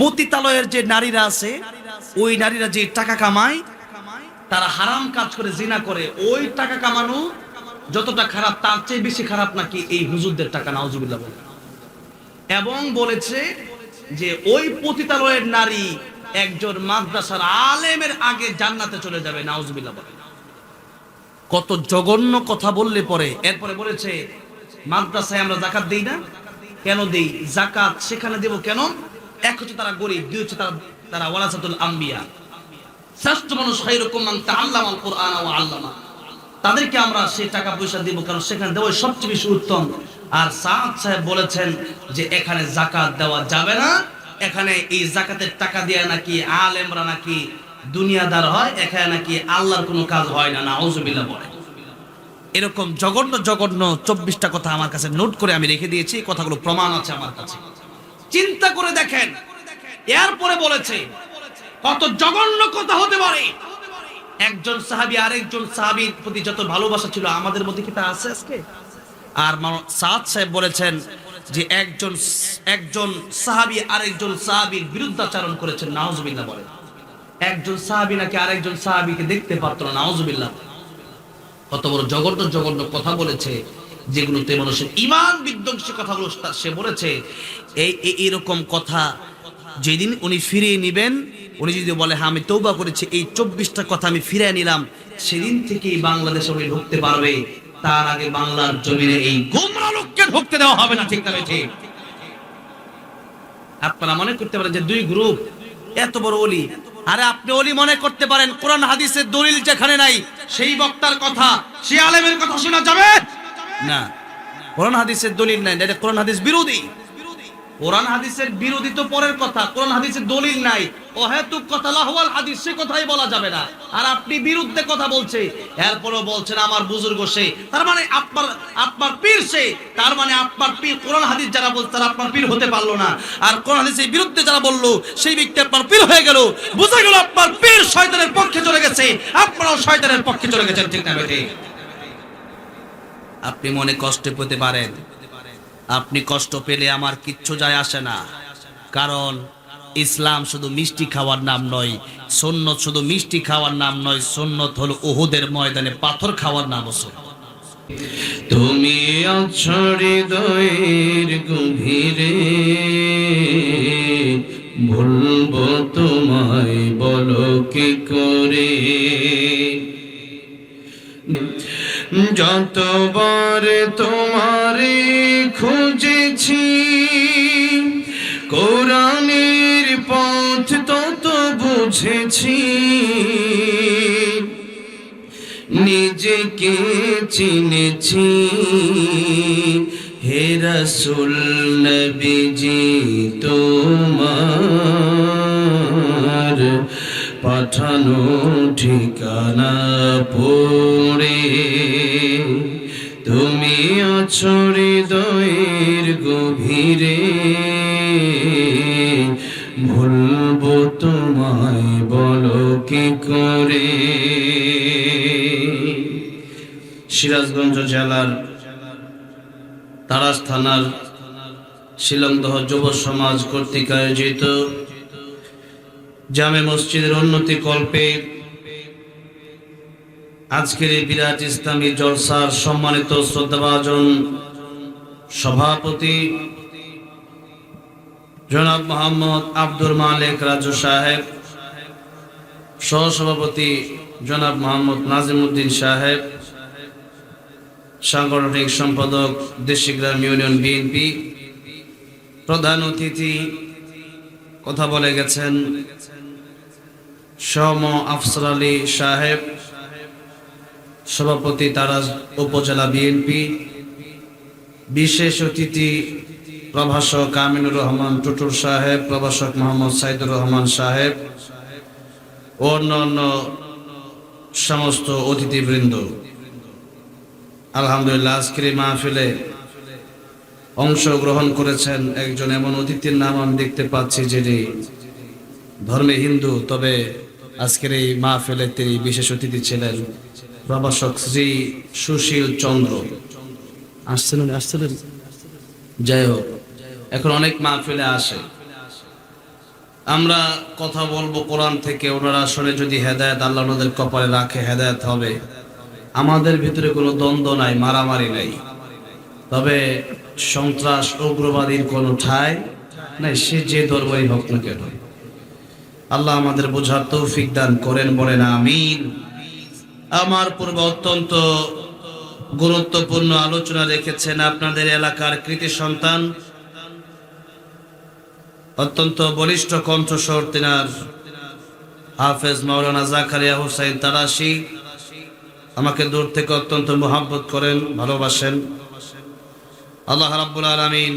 পতিতালয়ের যে নারীরা আছে, ওই নারীরা যে টাকা কামায়, তারা হারাম কাজ করে, জিনা করে। ওই টাকা কামানো যতটা খারাপ, তার চেয়ে বেশি খারাপ নাকি এই হুজুরদের টাকা, নাউজুবিল্লাহ বলে এবং বলেছে যে ওই পতিতালয়ের নারী একজন মাদ্রাসার আলেমের আগে জান্নাতে চলে যাবে, নাউজুবিল্লাহ বলে কত জঘন্য কথা বললে পরে, এরপরে বলেছে, মাদ্রাসায় আমরা জাকাত দিই না? কেন দিই? জাকাত সেখানে দেব কেন? এক হচ্ছে তারা গরিব, দুই হচ্ছে তারা তারা ওয়ারাসাতুল আম্বিয়া। শ্রেষ্ঠ মানুষ খায়রুকুম মান তাআল্লামা আল কুরআন ওয়া আল্লামা। তাদেরকে আমরা সেই টাকা পয়সা দিব কারণ সেখানে দেওয়া সবচেয়ে বেশি উত্তম। আর সাদ সাহেব বলেছেন যে এখানে জাকাত দেওয়া যাবে না, এখানে এই জাকাতের টাকা দিয়ে নাকি আলেমরা নাকি দুনিয়াদার হয়, এখানে নাকি আল্লাহর কোনো কাজ হয় না, নাউজুবিল্লাহ বলে। এরকম জঘন্য জঘন্য চব্বিশটা কথা আমার কাছে নোট করে আমি রেখে দিয়েছি কথাগুলো প্রমাণ আছে আমার কাছে। চিন্তা করে দেখেন। এরপরে বলেছে, কত জঘন্য কথা হতে পারে। একজন সাহাবী, আরেকজন সাহাবীর প্রতি যত ভালোবাসা ছিল, আমাদের মধ্যে কি তা আছে আজকে? আর সাদ সাহেব বলেছেন যে, একজন একজন সাহাবী, আরেকজন সাহাবীর বিরুদ্ধাচারণ করেছেন, নাউজুবিল্লাহ বলে একজন সাহাবী নাকি আরেকজন সাহাবীকে দেখতে পারতো না, নাউজুবিল্লাহ। কত বড় জঘন্য জঘন্য কথা বলেছে। যেগুলোতে মানুষের ইমান বিধ্বংসী কথাগুলো সে বলেছে, এই এই- এরকম কথা যেদিন উনি ফিরিয়ে নেবেন, উনি যদি বলে হ্যাঁ আমি তৌবা করেছি, এই চব্বিশটা কথা আমি ফিরিয়ে নিলাম, সেদিন থেকেই বাংলাদেশে উনি ঢুকতে পারবে। তার আগে বাংলার জমিনে এই গোমরা লোককে ঢুকতে দেওয়া হবে না, ঠিক না আপনারা মনে করতে পারেন যে দুই গ্রুপ, এত বড় অলি। আরে আপনি অলি মনে করতে পারেন, কোরআন হাদিসের দলিল যেখানে নাই, সেই বক্তার কথা সেই আলেমের কথা শোনা যাবে? না। কোরআন হাদিসের দলিল নাই এটা কোরআন হাদিস বিরোধী। কোরআন হাদিসের বিরোধী তো পরের কথা, কোরআন হাদিসের দলিল নাই। অহেতুক কথা, লাহওয়াল হাদিস, সে কথাই বলা যাবে না। আর আপনি বিরুদ্ধে কথা বলছে, এরপরও বলছেন আমার বুজুর্গ সে, তার মানে আপনার আপনার পীর সে, তার মানে আপনার পীর, কোরআন হাদিস যারা বলছে, তারা আপনার পীর হতে পারল না। আর কোরআন হাদিসের বিরুদ্ধে যারা বলল, সেই ব্যক্তি আপনার পীর হয়ে গেল। বুঝে গেল আপনার পীর শয়তানের পক্ষে চলে গেছে। আপনারাও শয়তানের পক্ষে চলে গেছেন ঠিক না আপনি মনে কষ্টে পেতে পারেন। আপনি কষ্ট পেলে আমার কিচ্ছু যায় আসে না। কারণ ইসলাম শুধু মিষ্টি খাওয়ার নাম নয়, সুন্নত শুধু মিষ্টি খাওয়ার নাম নয়, সুন্নত হলো ওহুদের ময়দানে পাথর খাওয়ার নাম তুমি গভীরে, ভুলবো তোমায় বলো কি করে? যতবার তোমারে খুঁজেছি কোরআনের পথ তত বুঝেছি। নিজেকে চিনেছি হে রসুল নবীজি তোমার পাঠানো ঠিকানা পড়ে। তুমি আছো হৃদয়ের গভীরে। ভুলবো তোমায় বলো কি করে? সিরাজগঞ্জ জেলার তারাস থানার শিলংদহ যুব সমাজ কর্তৃক আয়োজিত জামে মসজিদের উন্নতি কল্পে আজকের এই বিরাট ইসলামী জলসার সম্মানিত শ্রদ্ধাভাজন সভাপতি জনাব মোহাম্মদ আব্দুল মালিক রাজু সাহেব, সহসভাপতি জনাব মোহাম্মদ নাজিমুদ্দিন সাহেব, সাংগঠনিক সম্পাদক দেশিগ্রাম ইউনিয়ন বিএনপি প্রধান অতিথি, কথা বলে গেছেন সম আফসর আলী সাহেব, সভাপতি তারাজ উপজেলা বিএনপি, বিশেষ অতিথি প্রভাষক আমিনুর রহমান টুটুর সাহেব, প্রভাষক মোহাম্মদ সাইদুর রহমান সাহেব ও অন্যান্য সমস্ত অতিথিবৃন্দ। আলহামদুলিল্লাহ, আজকের মাহফিলে অংশগ্রহণ করেছেন একজন এমন অতিথির নাম আমি দেখতে পাচ্ছি যিনি ধর্মে হিন্দু তবে আজকের এই মাহফিলে তিনি বিশেষ অতিথি ছিলেন প্রভাষক শ্রী সুশীল চন্দ্র। আসছেন আসছিলেন যাই হোক এখন অনেক মাহফিলে আসে। আমরা কথা বলব কোরআন থেকে ওনারা শুনে যদি হেদায়ত আল্লাহ ওনাদের কপালে রাখে হেদায়ত হবে। আমাদের ভিতরে কোনো দ্বন্দ্ব নাই মারামারি নাই। তবে সন্ত্রাস উগ্রবাদীর কোনো ঠাই নাই সে যে ধর্মই হোক না কেন। আল্লাহ আমাদের বোঝার তৌফিক দান করেন, বলেন আমিন। আমার পূর্বে অত্যন্ত গুরুত্বপূর্ণ আলোচনা রেখেছেন আপনাদের এলাকার কৃতি সন্তান, অত্যন্ত বলিষ্ঠ কণ্ঠস্বর তিনার হাফেজ মাওলানা জাকারিয়া হুসাইন তারাশি আমাকে দূর থেকে অত্যন্ত মোহাব্বত করেন, ভালোবাসেন। আল্লাহ রাব্বুল আলামিন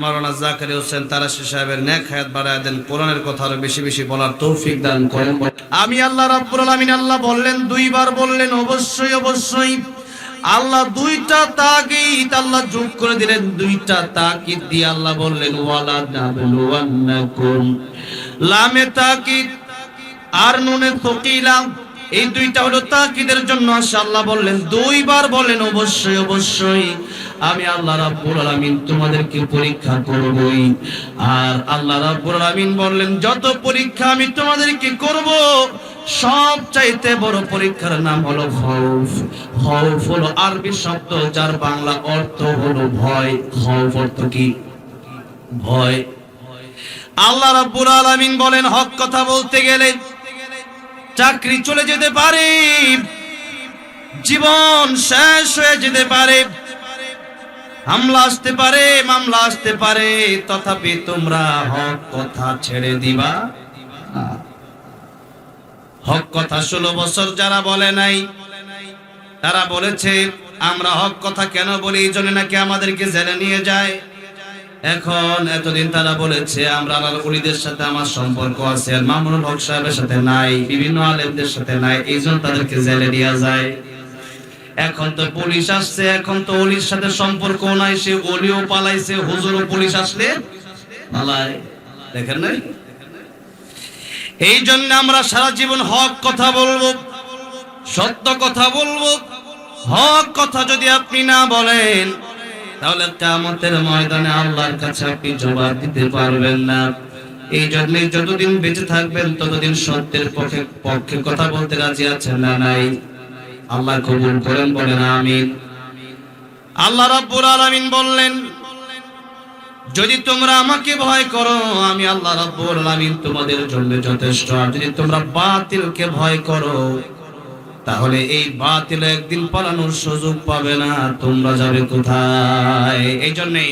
মাওলানা জাকারিয়া হোসেন তারাশি সাহেবের নেক হায়াত বাড়ায় দেন, কোরআনের কথা আরও বেশি বেশি বলার তৌফিক দান করেন। আমি আল্লাহ রাব্বুল আলামিন আল্লাহ বললেন, দুইবার বললেন, অবশ্যই অবশ্যই। আল্লাহ দুইটা তাগিদ আল্লাহ যোগ করে দিলেন, দুইটা তাকিদ দিয়ে আল্লাহ বললেন, ওয়ালা নাবলুওয়ান্নাকুম। লামে তাকিদ আর নুনে থকিলা এই দুইটা হলো তাকিদের জন্য। আসে আল্লাহ বললেন, দুইবার বলেন অবশ্যই অবশ্যই। আমি আল্লাহ রাব্বুল আলামিন তোমাদেরকে পরীক্ষা করবই। আর আল্লাহ রাব্বুল আলামিন বললেন, যত পরীক্ষা আমি তোমাদেরকে করব সব চাইতে বড় পরীক্ষার নাম হলো খৌফ খৌফ হলো আরবি শব্দ যার বাংলা অর্থ হলো ভয়। খৌফ অর্থ কি? ভয়। আল্লাহ রাব্বুল আলামিন বলেন, হক কথা বলতে গেলে চাকরি চলে যেতে পারে, জীবন শেষ হয়ে যেতে পারে। হামলা আসতে পারে, মামলা আসতে পারে, তথাপি তোমরা হক কথা ছেড়ে দিবা হক কথা ষোলো বছর যারা বলে নাই, তারা বলেছে, আমরা হক কথা কেন বলি, এই জন্য নাকি আমাদেরকে জেলে নিয়ে যায়? এখন এতদিন তারা বলেছে, আমরা আলাল উলিদের সাথে আমার সম্পর্ক আছে, আর মামুনুল হক সাহেবের সাথে নাই, বিভিন্ন আলেমদের সাথে নাই, এই জন্য তাদেরকে জেলে দেওয়া যায়। এখন তো পুলিশ আসছে, এখন তো অলির সাথে সম্পর্ক নাই, সে অলিও পালাইছে, হুজুরও পুলিশ আসলে দেখেন নাই? এই জন্য আমরা সারা জীবন হক কথা বলব, সত্য কথা বলব। হক কথা যদি আপনি না বলেন, তাহলে কামতের ময়দানে আল্লাহর কাছে আপনি জবাব দিতে পারবেন না। এই জন্য যতদিন বেঁচে থাকবেন, ততদিন সত্যের পক্ষে পক্ষে কথা বলতে রাজি আছেন না নাই? আল্লাহ কবুল করেন বলেন, আমিন। আল্লাহ রাব্বুল আলামিন বললেন, যদি তোমরা আমাকে ভয় করো, আমি আল্লাহ রাব্বুল আলামিন তোমাদের জন্য যথেষ্ট। আর যদি তোমরা বাতিলকে ভয় করো, তাহলে এই বাতিল একদিন পালানোর সুযোগ পাবে না। তোমরা যাবে কোথায়? এই জন্যে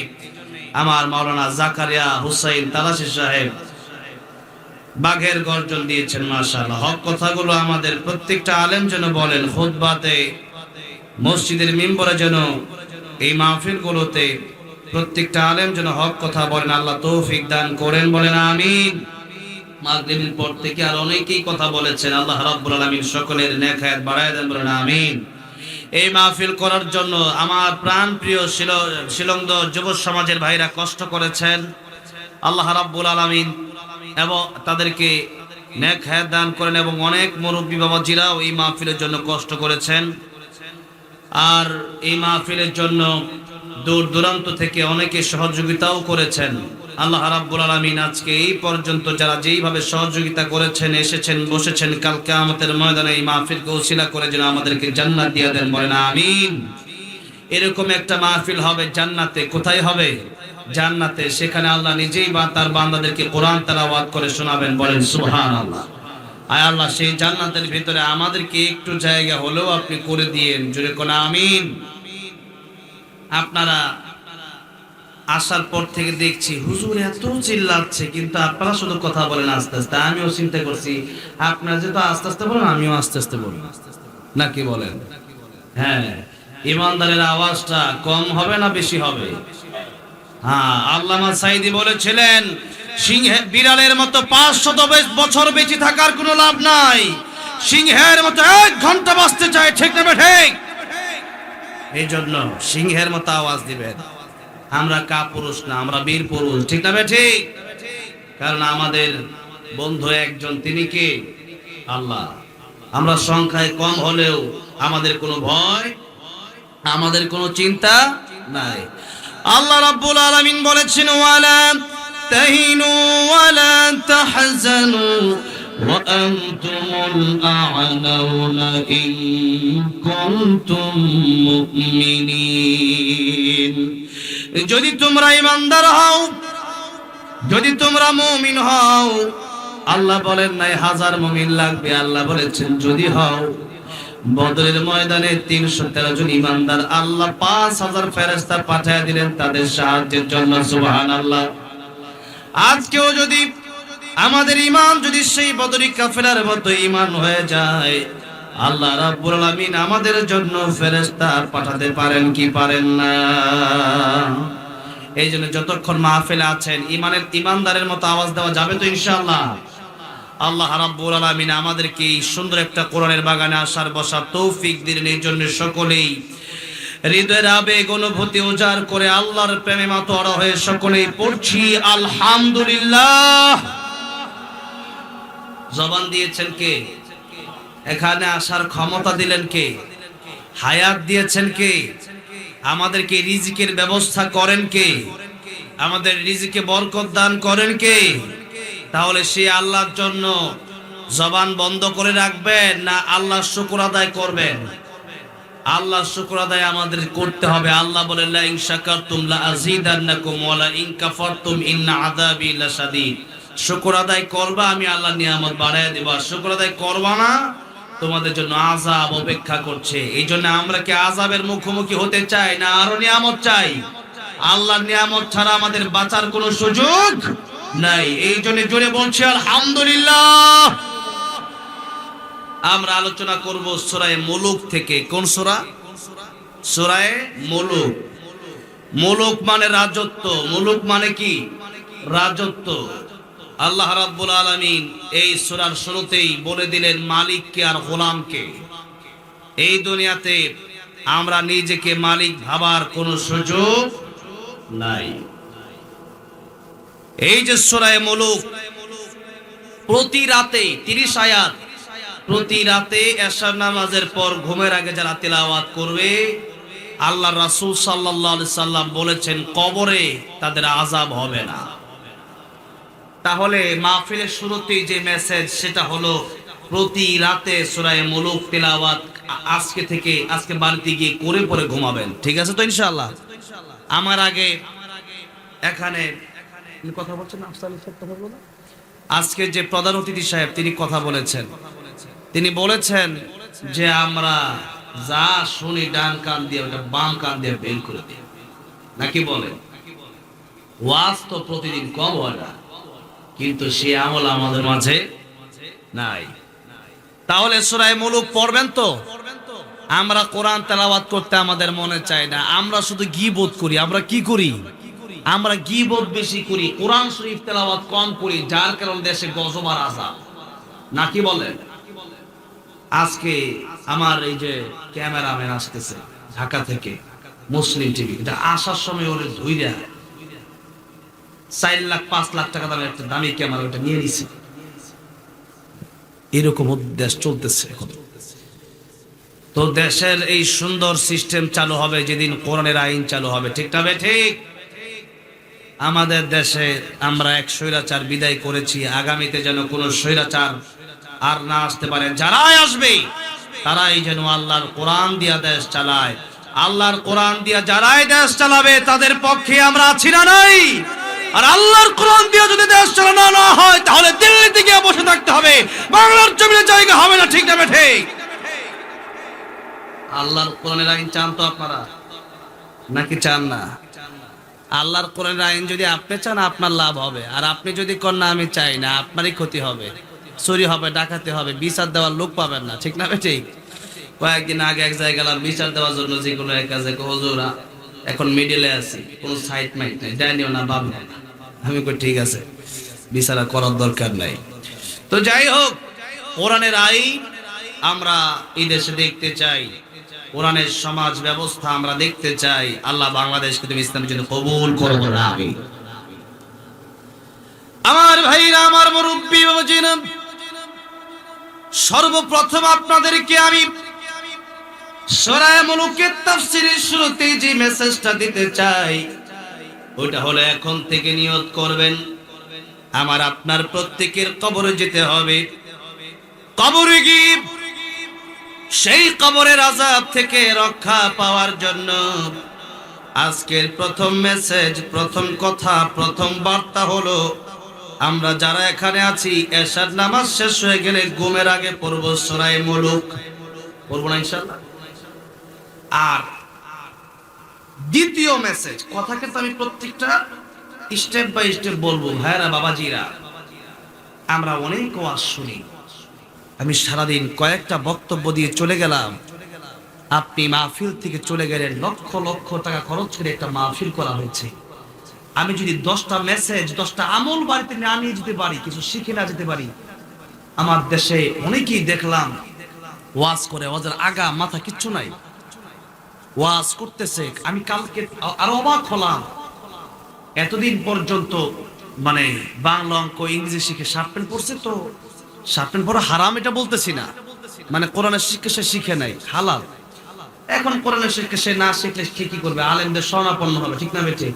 আমার মাওলানা জাকারিয়া হুসাইন তালাসি সাহেব বাঘের গর্জন দিয়েছেন, মাশাআল্লাহ। হক কথাগুলো আমাদের প্রত্যেকটা আলেম যেন বলেন, খুতবাতে, মসজিদের মিম্বরে যেন, এই মাহফিলগুলোতে প্রত্যেকটা আলেম যেন হক কথা বলেন, আল্লাহ তৌফিক দান করেন বলেন, আমিন। মাগরিবের পর থেকে আর অনেকেই কথা বলেছেন, আল্লাহ রাব্বুল আলামিন সকলের নেক হায়াত বাড়ায় দেন বলেন, আমিন। এই মাহফিল করার জন্য আমার প্রাণ প্রিয় শিলংদ যুব সমাজের ভাইরা কষ্ট করেছেন। আল্লাহ রাব্বুল আলামিন এবং তাদেরকে নেক হায়াত দান করেন এবং অনেক মুরব্বী বাবাজিরাও এই মাহফিলের জন্য কষ্ট করেছেন। আর এই মাহফিলের জন্য দূর দূরান্ত থেকে অনেকে সহযোগিতাও করেছেন। আল্লাহ রাব্বুল আলামিন আজকে এই পর্যন্ত যারা যেইভাবে সহযোগিতা করেছেন, এসেছেন, বসেছেন কালকে আমাদের ময়দানে এই মাহফিলকে উসিলা করে যেন আমাদেরকে জান্নাত দিয়ে দেন বলেন, আমিন। এরকম একটা মাহফিল হবে জান্নাতে, কোথায় হবে? জান্নাতে, সেখানে আল্লাহ নিজেই বা তার বান্দাদেরকে কোরআন তেলাওয়াত করে শোনাবেন, বলেন সুহান আল্লাহ আয় আল্লাহ, সেই জান্নাতের ভিতরে আমাদেরকে একটু জায়গা হলেও আপনি করে দিয়েন জুড়ে কোন আমিন। আপনারা আসার পর থেকে দেখছি, হুজুর এত চিল্লাচ্ছে, কিন্তু আপনারা শুধু কথা বলেন আস্তে আস্তে, আমিও চিন্তা করছি, আপনারা যেহেতু আস্তে আস্তে বলেন, আমিও আস্তে আস্তে বলি নাকি বলেন? হ্যাঁ ইমানদারের আওয়াজটা কম হবে না বেশি হবে? হ্যাঁ আল্লামা সাইদি বলেছিলেন, সিংহে বিড়ালের মতো পাঁচশত বছর বেঁচে থাকার কোনো লাভ নাই। সিংহের মতো এক ঘণ্টা বাঁচতে চায়, ঠিক না ঠিক এই জন্য সিংহের মতো আওয়াজ দিবেন। আমরা কা পুরুষ না, আমরা বীর পুরুষ, ঠিক না ঠিক কারণ আমাদের বন্ধু একজন, তিনি কে? আল্লাহ। আমরা সংখ্যায় কম হলেও আমাদের কোনো ভয়, আমাদের কোনো চিন্তা নাই। আল্লাহ রাব্বুল আলামিন বলেছেন ওয়ালা تهنوا ولا تحزنوا وأنتم الأعلون إن كنتم مؤمنين যদি তোমরা ইমানদার হও যদি তোমরা মুমিন হও আল্লাহ বলেন নাই হাজার মুমিন লাগবে আল্লাহ বলেছেন যদি হও বদরের ময়দানে তিনশো তেরো জন ইমানদার আল্লাহ পাঁচ হাজার ফেরেস্তা পাঠিয়ে দিলেন তাদের সাহায্যের জন্য সুবাহান আল্লাহ আজকেও যদি আমাদের ইমান যদি সেই বদরি কাফেলার মতো ইমান হয়ে যায়, আল্লাহ রাব্বুল আলামিন আমাদের জন্য ফেরেশতা পাঠাতে পারেন কি পারেন না? এই জন্য যতক্ষণ মাহফিলে আছেন, ইমানের, ইমানদারের মতো আওয়াজ দেওয়া যাবে তো ইনশাআল্লাহ। আল্লাহ রাব্বুল আলামিন আমাদেরকে এই সুন্দর একটা কোরআনের বাগানে আসার, বসার তৌফিক দিলেন এই জন্য সকলেই। হৃদয়ের আবেগ, অনুভূতি উজাড় করে আল্লাহর প্রেমে মাতোয়ারা হয়ে সকলেই পড়ছি, আলহামদুলিল্লাহ। জবান দিয়েছেন কে? এখানে আসার ক্ষমতা দিলেন কে? হায়াত দিয়েছেন কে? আমাদেরকে রিজিকের ব্যবস্থা করেন কে? আমাদের রিজিকে বরকত দান করেন কে? তাহলে সে আল্লাহর জন্য জবান বন্ধ করে রাখবেন না আল্লাহ শুকর আদায় করবেন আল্লাহ শুকর আদায় আমাদের করতে হবে। আল্লাহ বলেন লা ইন শাকারতুম লা আযীদান্নাকুম ওয়া লা ইন কাফারতুম ইন্না আযাবি লাশাদীদ। শুকর আদায় করবা, আমি আল্লাহ নিয়ামত বাড়ায় দেব। আর শুকর আদায় করবা না, তোমাদের জন্য আযাব অপেক্ষা করছে। এই জন্য আমরা কি আযাবের মুখোমুখি হতে চাই না আরও নিয়ামত চাই? আল্লাহর নিয়ামত ছাড়া আমাদের বাঁচার কোনো সুযোগ নাই। এই জন্য জোরে বলছি, আলহামদুলিল্লাহ। আমরা আলোচনা করব সূরায়ে মুলুক থেকে। কোন সোরা? সূরায়ে মুলুক। মুলুক মানে রাজত্ব। মুলুক মানে কি? রাজত্ব। আল্লাহ রাব্বুল আলামিন এই সূরার শুরুতেই বলে দিলেন, মালিককে আর গোলামকে। এই দুনিয়াতে আমরা নিজেকে মালিক ভাবার কোনো সুযোগ নাই। এই যে সূরায়ে মুলুক, প্রতি রাতে 30 আয়াত, প্রতি রাতে এশার নামাজের পর ঘুমের আগে যারা তেলাওয়াত করবে আল্লাহ রাসূল আলাইহি সাল্লাম বলেছেন, কবরে তাদের আযাব হবে না। তাহলে মাহফিলের শুরুতেই যে মেসেজ, সেটা হলো প্রতি রাতে সূরা মুলুক তেলাওয়াত আজকে থেকে, আজকে বাড়িতে গিয়ে করে পরে ঘুমাবেন। ঠিক আছে তো ইনশাআল্লাহ? আমার আগে এখানে আপনি কথা বলছেন সাহেব কথা বলব আজকে যে প্রধান অতিথি সাহেব, তিনি কথা বলেছেন। তিনি বলেছেন যে আমরা যা শুনি, ডান কান দিয়ে, ওটা বাম কান দিয়ে বের করে দিই। নাকি বলে? ওয়াজ তো প্রতিদিন কম হয় না, কিন্তু সে আমল আমাদের মাঝে নাই। তাহলে সুরায় মুলুক পড়বেন তো? আমরা কোরআন তেলাওয়াত করতে আমাদের মনে চায় না। আমরা শুধু গিবোধ করি, আমরা কি করি? আমরা গিবোধ বেশি করি, কোরআন শরীফ তেলাওয়াত কম করি, যার কারণে দেশে গজব আর নাকি বলেন আজকে আমার এই যে ক্যামেরাম্যান আসতেছে ঢাকা থেকে, মুসলিম টিভি, এটা আসার সময় ওরে ধুইরা চার লাখ, পাঁচ লাখ টাকা দামের একটা দামি ক্যামেরা ওটা নিয়ে নিছে। এরকম দেশ চলতেছে এখন। তো দেশের এই সুন্দর সিস্টেম চালু হবে যেদিন কোরআনের আইন চালু হবে, ঠিক না বে ঠিক? আমাদের দেশে আমরা এক স্বৈরাচার বিদায় করেছি। আগামীতে যেন কোনো স্বৈরাচার আর না আসতে পারে। যারাই আসবে, তারাই যেন আল্লাহর কোরআন দিয়া দেশ চালায়। আল্লাহর কোরআন দিয়া যারাই দেশ চালাবে, তাদের পক্ষে আমরা আছি না নাই। আর আল্লাহর কোরআন দিয়ে যদি দেশ চালানো না হয়, তাহলে দিল্লিতে গিয়ে বসে থাকতে হবে। বাংলার জমিনে জায়গা হবে না ঠিক না ঠিক আল্লাহর কোরআনের আইন চান তো আপনারা? নাকি চান না? আল্লাহর কোরআনের আইন যদি আপনি চান, আপনার লাভ হবে। আর আপনি যদি কন না আমি চাই না, আপনারই ক্ষতি হবে। চুরি হবে, ডাকাতি হবে, বিচার দেওয়ার লোক পাবেন না। ঠিক না ঠিক? কয়েকদিন আগে এক জায়গায় গেলাম, বিচার দেওয়ার জন্য যে কোনো এক কাজে হজুরা, এখন মিডিলে আছি, কোনো সাইট মাইট নাই দেয়নিও না ভাব না আমি কই, ঠিক আছে। বিচার করার দরকার নাই। তো যাই হোক, কোরআনের আইন আমরা এই দেশে দেখতে চাই। কোরআনের সমাজ ব্যবস্থা আমরা দেখতে চাই। আল্লাহ বাংলাদেশকে তুমি ইসলামের জন্য কবুল করব না। আমার ভাইরা, আমার মুরব্বী সর্বপ্রথম আপনাদেরকে আমি সরায় মুলুকের তাফসিরের শুরুতে যে মেসেজটা দিতে চাই ওটা হলো এখন থেকে নিয়ত করবেন। আমার আপনার প্রত্যেকের কবরে যেতে হবে। কবরে গিয়ে সেই কবরের আজাব থেকে রক্ষা পাওয়ার জন্য আজকের প্রথম মেসেজ, প্রথম কথা, প্রথম বার্তা হলো, আমরা যারা এখানে আছি, এশার নামাজ শেষ হয়ে গেলে ঘুমের আগে পড়ব সরাই মুলুক। পড়ব না আর দ্বিতীয় মেসেজ কথা কিন্তু আমি প্রত্যেকটা স্টেপ বাই স্টেপ বলব ভাইরা বাবাজিরা, আমরা অনেক ওয়াজ শুনি। আমি সারাদিন কয়েকটা বক্তব্য দিয়ে চলে গেলাম। আপনি মাহফিল থেকে চলে গেলেন লক্ষ লক্ষ টাকা খরচ করে একটা মাহফিল করা হয়েছে। আমি যদি দশটা মেসেজ দশটা আমল বাড়িতে না নিয়ে যেতে পারি, কিছু শিখে না যেতে পারি, আমার দেশে অনেকেই দেখলাম, ওয়াজ করে, ওয়াজের আগা, মাথা কিচ্ছু নাই। ওয়াজ করতেছে, আমি কালকে আরও অবাক হলাম। এতদিন পর্যন্ত মানে বাংলা অঙ্ক, ইংরেজি শিখে প্যান্ট পরছে তো। শার্ট পরা হারাম এটা বলতেছি না। মানে কোরআনের শিক্ষা সে শিখে নাই, হালাল। এখন কোরআনের শিক্ষা সে না শিখলে সে কি করবে? আলেমদের স্বর্ণাপন্ন হবে, ঠিক না বেটে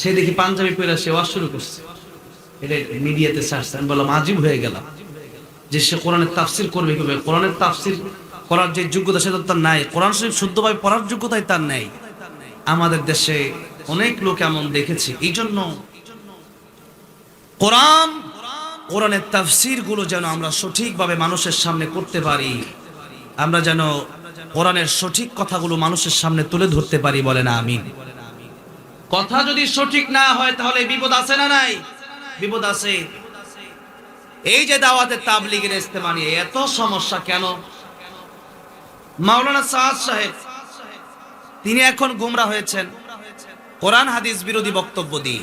সে দেখি পাঞ্জাবি পরে সে ওয়াজ শুরু করছে। এটা মিডিয়াতে ছাড়ছে আমি বললাম, আজিব হয়ে গেলাম। যে সে কোরআনের তাফসির করবে কোরআনের তাফসির করার যে যোগ্যতা, সেটা তার নাই। কোরআন শরীফ শুদ্ধভাবে পড়ার যোগ্যতাই তার নেই। আমাদের দেশে অনেক লোক এমন দেখেছি। এই জন্য কোরআন কোরআনের তাফসিরগুলো যেন আমরা সঠিকভাবে মানুষের সামনে করতে পারি, আমরা যেন কোরআনের সঠিক কথাগুলো মানুষের সামনে তুলে ধরতে পারি বলে না আমি কথা যদি সঠিক না হয় তাহলে বিপদ আছে না নাই? বিপদ আছে। এই যে দাওয়াতের তাবলিগের ইস্তেমা নিয়ে এত সমস্যা কেন? মাওলানা সাদ সাহেব, তিনি এখন গুমরা হয়েছেন। কোরআন হাদিস বিরোধী বক্তব্য দিয়ে।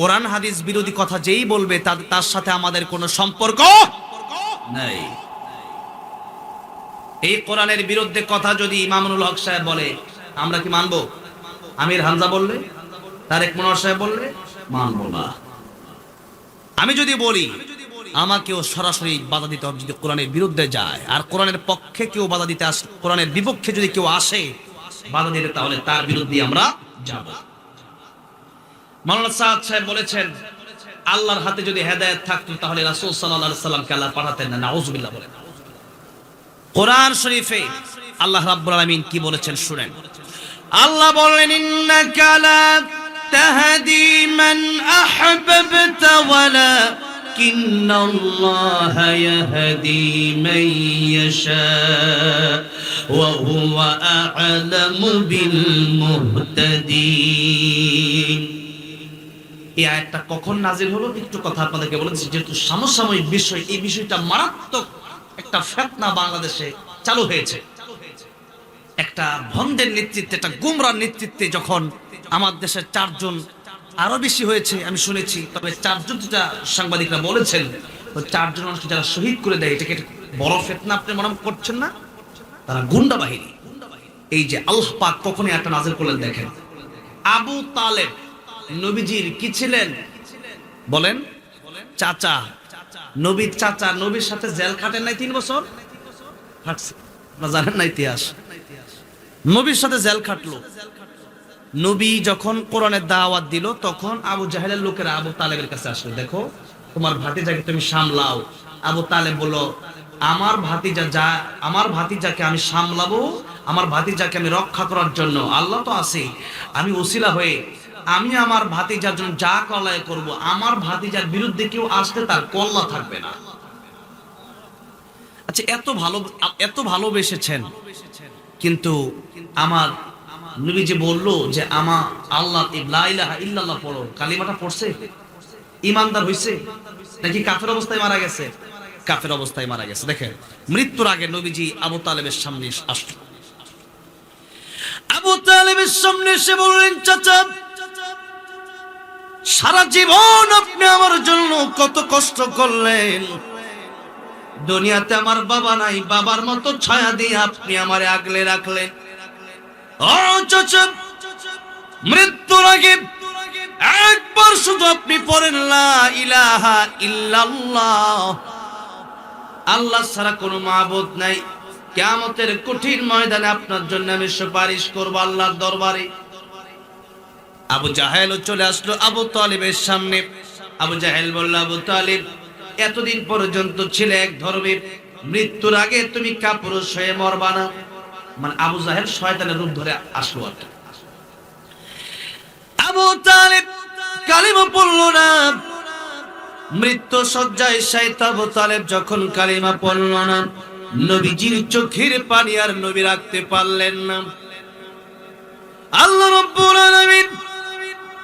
কোরআন হাদিস বিরোধী কথা যেই বলবে, তার সাথে আমাদের কোনো সম্পর্ক নাই। এই কোরআনের বিরুদ্ধে কথা যদি ইমামুল হক সাহেব বলে, আমরা কি মানবো? আমির হামজা বললে? তারেক মনোয়ার সাহেব বললে? মানবো না। আমি যদি বলি, আমাকেও সরাসরি বাধা দিতে হবে যদি কোরআনের বিরুদ্ধে যায়। আর কোরআনের পক্ষে কেউ বাধা দিতে আস, কোরআনের বিপক্ষে যদি কেউ আসে, বাধা দিতে তাহলে তার বিরুদ্ধে আমরা যাব। মাওলানা সাদ সাহেব বলেছেন, আল্লাহর হাতে যদি হেদায়েত থাকতো তাহলে রাসূল সাল্লাল্লাহু আলাইহি সাল্লামকে আল্লাহ পাঠাতেন না, নাউজুবিল্লাহ বলেন। কোরআন শরীফে আল্লাহ রাব্বুল আলামিন কি বলেছেন শুনেন, আল্লাহ বললেন ইন্নাকা লা তাহদি মান আহবাবতা ওয়ালা ইয়াহদি মান ইয়াশা ওয়া হুয়া আ'লামু বিল মুহতাদিন। এই আয়াতটা কখন নাজিল হলো? একটু কথা আপনাদেরকে বলে দিচ্ছি, যেহেতু সমসাময়িক বিষয়, এই বিষয়টা মারাত্মক একটা ফেতনা বাংলাদেশে চালু হয়েছে। একটা ভন্ডের নেতৃত্বে, একটা গুমরার নেতৃত্বে যখন আমার দেশের চারজন আরও বেশি হয়েছে, আমি শুনেছি, তবে চারজন যেটা সাংবাদিকরা বলেছেন চারজন মানুষকে যারা শহীদ করে দেয়, এটাকে বড় ফেতনা আপনি মনে করছেন না? তারা গুন্ডা বাহিনী। এই যে আল্লাহ পাক কখনই একটা নাজিল করলেন দেখেন। আবু তালেব নবীজির কি ছিলেন? বলেন। চাচা। নবীর চাচা নবীর সাথে জেল খাটেন নাই তিন বছর? জানেন না ইতিহাস নবীর সাথে জেল খাটলো। নবী যখন কোরআনের দাওয়াত দিল, তখন আবু জাহেলের লোকেরা আবু তালেবের কাছে আসলো। দেখো, তোমার ভাতিজাকে তুমি সামলাও। আবু তালেব বলো আমার ভাতিজা যা, আমার ভাতিজাকে আমি সামলাবো। আমার ভাতিজাকে আমি রক্ষা করার জন্য। আল্লাহ তো আছে আমি ওসিলা হয়ে আমি আমার ভাতিজার জন্য যা কল্যাণ করব, আমার ভাতিজার বিরুদ্ধে কেউ আসতে তার কল্লা থাকবে না। আচ্ছা এত ভালো, এত ভালোবেসেছেন, কিন্তু আমার নবী যে বলল যে আমা আল্লাহ ইলাহা ইল্লাল্লাহ পড়ো। কালিমাটা পড়ছে? ইমানদার হইছে? নাকি কাফের অবস্থায় মারা গেছে? কাফের অবস্থায় মারা গেছে। দেখেন, মৃত্যুর আগে নবীজি আবু তালেবের সামনে আসলো আবু তালেবের সামনে এসে বললেন, চাচা সারা জীবন আপনি আমার জন্য কত কষ্ট করলেন। দুনিয়াতে আমার বাবা নাই, বাবার মতো ছায়া দিয়ে আপনি আমার আগলে রাখলেন। মৃত্যুর আগে একবার শুধু আপনি পড়েন আল্লাহ ছাড়া কোনো মাবুদ নাই। কিয়ামতের কঠিন ময়দানে আপনার জন্য আমি সুপারিশ করব আল্লাহর দরবারে। আবু জাহেলও চলে আসলো আবু তালিবের সামনে। আবু জাহেল বলল, আবু তালিব, এতদিন পর্যন্ত ছিলে এক ধর্মে মৃত্যুর আগে তুমি কাপুরুষ হয়ে মরবা না। মানে আবু জাহেল শয়তানের রূপ ধরে আসলো আর আবু তালিব কালিমা পড়ল না। মৃত্যু সজ্জায় শাইত আবু তালেব যখন কালিমা পড়ল না, নবীজির চোখের পানি আর নবী রাখতে পারলেন না। আল্লাহ রাব্বুল আলামিন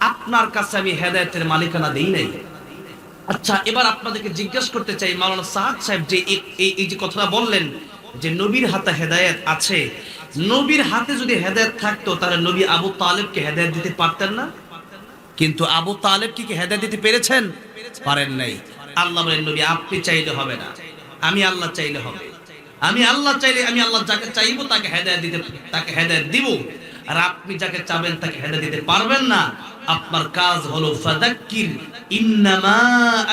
আপনার কাছে আমি হেদায়েতের মালিকানা দেই নাই। আচ্ছা এবার আপনাদেরকে জিজ্ঞেস করতে চাই, মাওলানা সাহাদ সাহেব যে এই- যে কথাটা বললেন যে নবীর হাতে হেদায়েত আছে, নবীর হাতে যদি হেদায়েত থাকতো, তাহলে নবী আবু তালেবকে হেদায়েত দিতে পারতেন না? কিন্তু আবু তালেব কি হেদায়েত দিতে পেরেছেন? পারেন নাই। আল্লাহ বলেন, নবী, আপনি চাইলে হবে না। আমি আল্লাহ চাইলে হবে। আমি আল্লাহ চাইলে আমি আল্লাহ যাকে চাইব, তাকে হেদায়েত দিতে তাকে হেদায়েত দিব। আর আপনি যাকে চাবেন তাকে হেঁটে দিতে পারবেন না। আপনার কাজ হলো ফাদাক্কির। ইন্নামা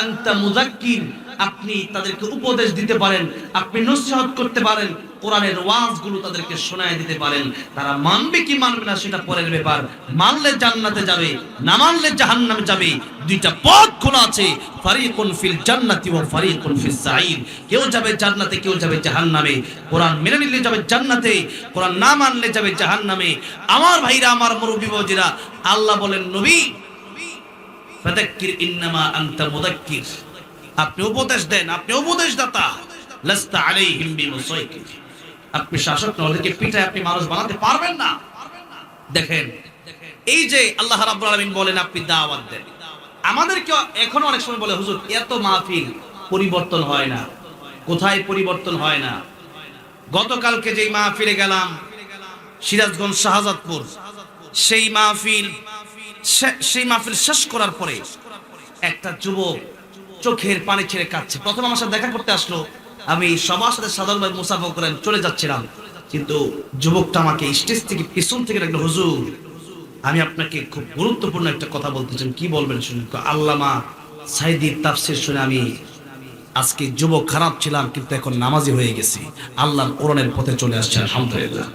আনতা মুযাক্কির। আপনি তাদেরকে উপদেশ দিতে পারেন, আপনি নসিহত করতে পারেন, কোরআনের ওয়াজগুলো তাদেরকে শোনায় দিতে পারেন। তারা মানবে কি মানবে না সেটা পরের ব্যাপার। মানলে জান্নাতে যাবে, না মানলে জাহান্নামে যাবে। দুইটা পথ খোলা আছে, ফারিকুন ফিল জান্নাতি ওয়া ফারিকুন ফিস সাঈদ। কেউ যাবে জান্নাতে, কেউ যাবে জাহান্নামে। কোরআন মেনে নিলে যাবে জান্নাতে, কোরআন না মানলে যাবে জাহান্নামে। আমার ভাইরা, আমার মুরব্বী বাবাজিরা আল্লাহ বলেন, নবী, ফাদাক্কির ইন্নামা আনতা মুদাক্কির। আপনি উপদেশ দেন, আপনি উপদেশ দাতা লাস্তা আলাইহিম বিমুসাইকির আপনি শাসক না পিঠায় আপনি মানুষ বানাতে পারবেন না। দেখেন, এই যে আল্লাহ রাব্বুল আলামিন বলেন, আপনি দাওয়াত দেন। আমাদেরকে এখন অনেক সময় বলে, হুজুর, এত মাহফিল পরিবর্তন হয় না। কোথায় পরিবর্তন হয় না? গতকালকে যেই মাহফিলে গেলাম, সিরাজগঞ্জ শাহজাদপুর, সেই মাহফিল সেই মাহফিল শেষ করার পরে একটা যুবক চোখের পানি ছেড়ে কাঁদছে। প্রথম আমার সাথে দেখা করতে আসলো, আমি সবার সাথে সাধারণভাবে মুসাফা করে আমি চলে যাচ্ছিলাম। কিন্তু যুবকটা আমাকে স্টেজ থেকে পিছন থেকে ডাকলো হুজুর, আমি আপনাকে খুব গুরুত্বপূর্ণ একটা কথা বলতে চাই, কি বলবেন শুনুন আল্লামা সাইদির তাফসির শুনে আমি আজকে যুবক খারাপ ছিলাম, কিন্তু এখন নামাজি হয়ে গেছি। আল্লাহর কোরআনের পথে চলে আসছে, আলহামদুলিল্লাহ।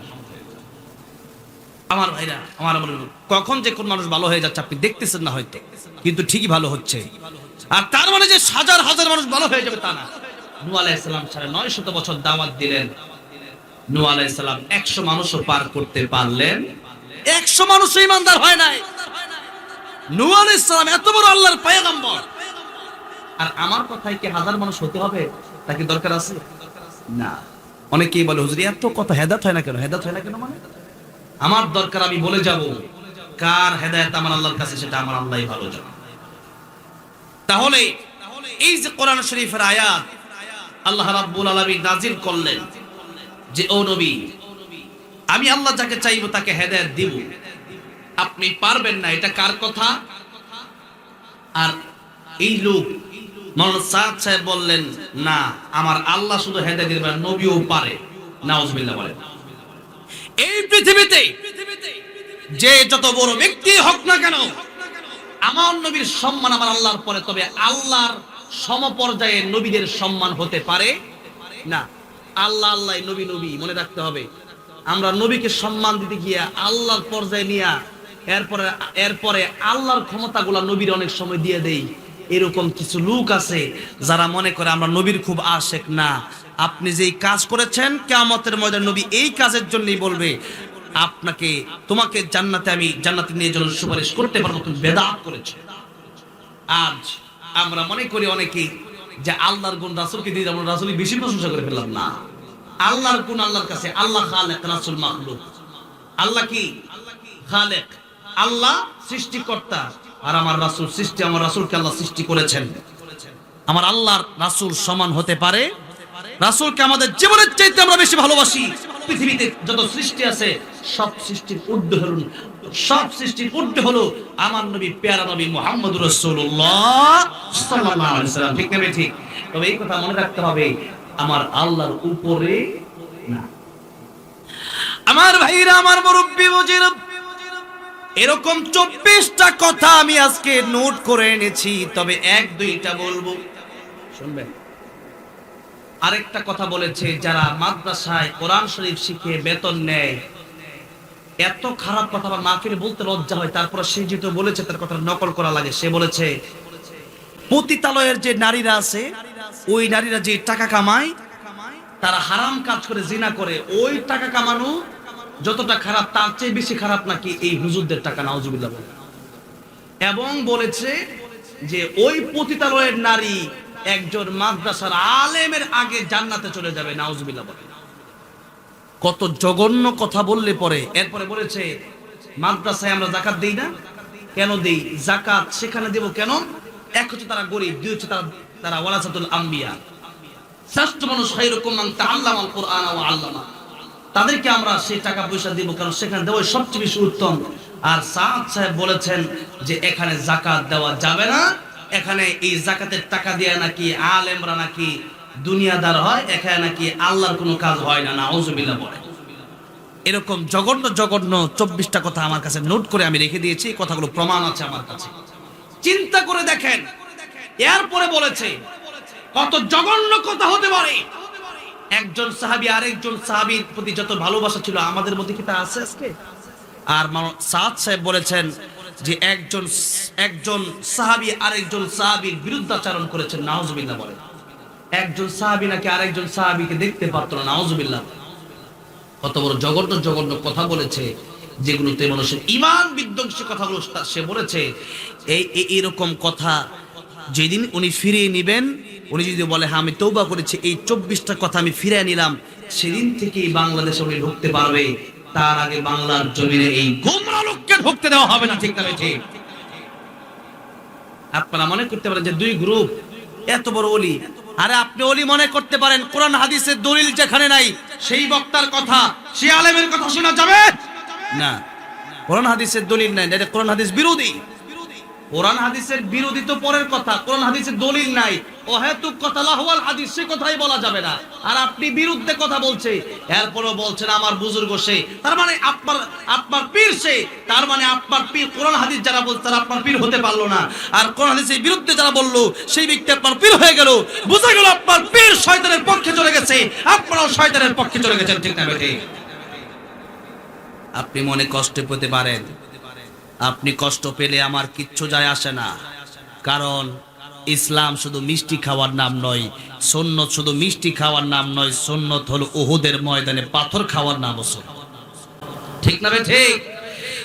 আমার ভাইরা, আমার কখন যে কোন মানুষ ভালো হয়ে যাচ্ছে, আপনি দেখতেছেন না হয়তো, কিন্তু ঠিকই ভালো হচ্ছে। আর তার মানে যে হাজার হাজার মানুষ ভালো হয়ে যাবে তা না। নু আলাইসালাম সাড়ে নয় শত বছর দাওয়াত দিলেন। নু আলাইসালাম একশো মানুষও পার করতে পারলেন। একশো মানুষ ইমানদার হয় নাই। নু আলাইসালাম এত বড় আল্লাহর পায়গাম্বর। আর আমার কথায় কি হাজার মানুষ হতে হবে? তাকে দরকার আছে? না। অনেকেই বলে, হুজুর, এত কথা হেদাত হয় না কেন? হেদাত হয় না কেন মানে? আমার দরকার, আমি বলে যাব। কার হেদায়ত আমার আল্লাহর কাছে, সেটা আমার আল্লাহই ভালো জানে। তাহলে এই যে কোরআন শরীফের আয়াত আল্লাহ রাব্বুল আলামিন নাজিল করলেন যে, ও নবী, আমি আল্লাহ যাকে চাইব তাকে হেদায়েত দিব। আপনি পারবেন না, এটা কার কথা? আর এই লোক মাওলানা সাদ সাহেব বললেন, না, আমার আল্লাহ শুধু হেদায়েত দিবেন নবীও পারে। নাউজুবিল্লাহ বলেন। এই পৃথিবীতে যে যত বড় ব্যক্তি হোক না কেন আমার নবীর সম্মান আমার আল্লাহর পরে, তবে আল্লাহর সমপর্যায়ে নবীদের সম্মান হতে পারে? না। আল্লাহ আল্লাহ, নবী নবী, মনে রাখতে হবে। আমরা নবীকে সম্মান দিতে গিয়া আল্লাহর পর্যায়ে নিয়া, এরপরে এরপরে আল্লাহর ক্ষমতাগুলা নবীর অনেক সময় দিয়ে দেই। এরকম কিছু লোক আছে যারা মনে করে আমরা নবীর খুব আশেক। না, আপনি যেই কাজ করেছেন, কেয়ামতের ময়দান নবী এই কাজের জন্যই বলবে আপনাকে, তোমাকে জান্নাতে আমি জান্নাতে নিয়ে জন্য সুপারিশ করতে পারব, তুমি বেদাত করেছ। আজ আমরা মনে করি অনেকেই যে আল্লাহর গুণ রাসূলকে দিয়ে আমরা রাসূলই বেশি প্রশংসা করে ফেললাম। না, আল্লাহর গুণ আল্লাহর কাছে, আল্লাহ খালেক, রাসূল মাখলুক। আল্লাহ কি? খালেক। আল্লাহ সৃষ্টিকর্তা। আর আমার রাসূল সৃষ্টি, আমার রাসূলকে আল্লাহ সৃষ্টি করেছেন। আমার আল্লাহর রাসূল সমান হতে পারে। রাসূলকে আমাদের জীবনের চাইতে আমরা বেশি ভালোবাসি। পৃথিবীতে যত সৃষ্টি আছে, সব সৃষ্টির ঊর্ধ্বে হলুন সব সৃষ্টির ঊর্ধ্বে হলো আমার নবী, পেয়ারা নবী মোহাম্মদ রসুল্লাহ ঠিক নেবে ঠিক। তবে এই কথা মনে রাখতে হবে, আমার আল্লাহর উপরে না। আমার ভাইরা, আমার মুরব্বী বুঝির এরকম চব্বিশটা কথা আমি আজকে নোট করে এনেছি, তবে এক দুইটা বলব। শুনবেন। আরেকটা কথা বলেছে, যারা মাদ্রাসায় কোরআন শরীফ শিখে বেতন নেয়, এত খারাপ কথা আমার মাহফিলে বলতে লজ্জা হয়, তারপরে সে যেহেতু বলেছে, তার কথা নকল করা লাগে। সে বলেছে, পতিতালয়ের যে নারীরা আছে, ওই নারীরা যে টাকা কামায়, তারা হারাম কাজ করে, জিনা করে, ওই টাকা কামানো যতটা খারাপ, তার চেয়ে বেশি খারাপ নাকি এই হুজুরদের টাকা, নাউজুবিল্লাহ বলে এবং বলেছে যে, ওই পতিতালয়ের নারী একজন মাদ্রাসার আলেমের আগে জান্নাতে চলে যাবে, নাউজুবিল্লাহ বলে। কত জঘন্য কথা বললে পরে, এরপরে বলেছে, মাদ্রাসায় আমরা জাকাত দেই না? কেন দেই? জাকাত সেখানে দেব কেন? এক হচ্ছে তারা গরিব, দুই হচ্ছে তারা তারা ওয়ারাসাতুল আম্বিয়া। শ্রেষ্ঠ মানুষ হৈরকম মান তাআল্লামাল কুরআন ওয়া আল্লামা। তাদেরকে আমরা সেই টাকা পয়সা দিব, কারণ সেখানে দেওয়া সবচেয়ে বেশি উত্তম। আর সাহেব বলেছেন যে, এখানে জাকাত দেওয়া যাবে না এখানে এই জাকাতের টাকা দিয়ে নাকি আলেমরা নাকি দুনিয়াদার হয়, এখানে নাকি আল্লাহর কোনো কাজ হয় না, নাউজুবিল্লাহ বলে। এরকম জঘন্য জঘন্য চব্বিশটা কথা আমার কাছে নোট করে আমি রেখে দিয়েছি কথাগুলো প্রমাণ আছে আমার কাছে। চিন্তা করে দেখেন, এরপরে বলেছে, কত জঘন্য কথা হতে পারে। একজন সাহাবি, আরেকজন সাহাবির প্রতি যত ভালোবাসা ছিল, আমাদের মধ্যে কি তা আছে আজকে? আর সাদ সাহেব বলেছেন যে একজন একজন সাহাবি আরেকজন সাহাবির বিরুদ্ধাচারণ করেছেন, নাউজুবিল্লাহ বলে। একজন সাহাবি নাকি আরেকজন সাহাবিকে দেখতে পারতো না, নাউজুবিল্লাহ। কত বড় জঘন্য জঘন্য কথা বলেছে, যেগুলোতে মানুষের ইমান বিধ্বংসী কথাগুলো সে বলেছে। এই- এরকম কথা যেদিন উনি ফিরিয়ে নেবেন, উনি যদি বলে হ্যাঁ আমি তৌবা করেছি, এই চব্বিশটা কথা আমি ফিরিয়ে নিলাম, সেদিন থেকেই বাংলাদেশে উনি ঢুকতে পারবে। তার আগে বাংলার জমিনে এই গোমরা লোককে ঢুকতে দেওয়া হবে না, ঠিক না ঠিক আপনারা মনে করতে পারেন যে দুই গ্রুপ, এত বড় অলি। আরে আপনি অলি মনে করতে পারেন, কোরআন হাদিসের দলিল যেখানে নাই, সেই বক্তার কথা, সে আলেমের কথা শোনা যাবে? না। কোরআন হাদিসের দলিল নাই এটা কোরআন হাদিস বিরোধী। কোরআন হাদিসের বিরোধী তো পরের কথা, কোরআন হাদিসের দলিল নাই। অহেতুক কথা, লাহওয়াল হাদিস, সে কথাই বলা যাবে না। আর আপনি বিরুদ্ধে কথা বলছে, এরপরও বলছেন আমার বুজুর্গ সে, তার মানে আপনার আপনার পীর সে, তার মানে আপনার পীর, কোরআন হাদিস যারা বলছে, তারা আপনার পীর হতে পারল না। আর কোরআন হাদিসের বিরুদ্ধে যারা বলল, সেই ব্যক্তি আপনার পীর হয়ে গেল। বোঝা গেল আপনার পীর শয়তানের পক্ষে চলে গেছে, আপনারাও শয়তানের পক্ষে চলে গেছেন, ঠিক না বেঠিক? আপনি মনে কষ্ট পেতে পারেন আপনি কষ্ট পেলে আমার কিচ্ছু যায় আসে না। কারণ ইসলাম শুধু মিষ্টি খাওয়ার নাম নয় সন্ন্যত শুধু মিষ্টি খাওয়ার নাম নয় সন্ন্যত হলো ওহুদের ময়দানে পাথর খাওয়ার নাম ঠিক না ঠিক?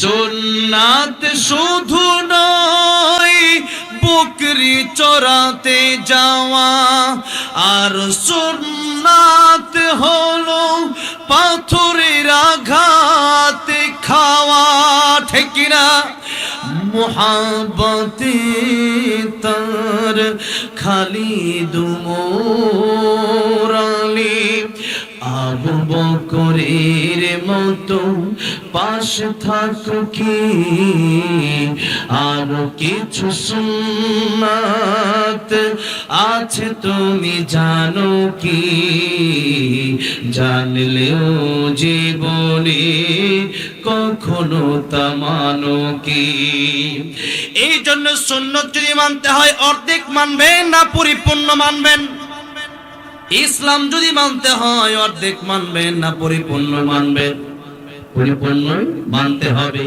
সুন্নাত শুধু নয়, বকরি চড়াতে যাওয়া। আর সুন্নাত হলো পাথরের আঘাতে খাওয়া। ঠিক না তার খালি দুমোরালি আবু বকরের মতো পাশ থাকো কি? আর কিছু সুন্নাত আছে তুমি জানো কি? জানলেও জীবনে কখনো তা মানো কি? এই জন্য সুন্নত যদি মানতে হয়, অর্ধেক মানবেন না, পরিপূর্ণ মানবেন। ইসলাম যদি মানতে হয় অর্ধেক মানবেন না পরিপূর্ণ মানবেন পরিপূর্ণ মানতে হবে।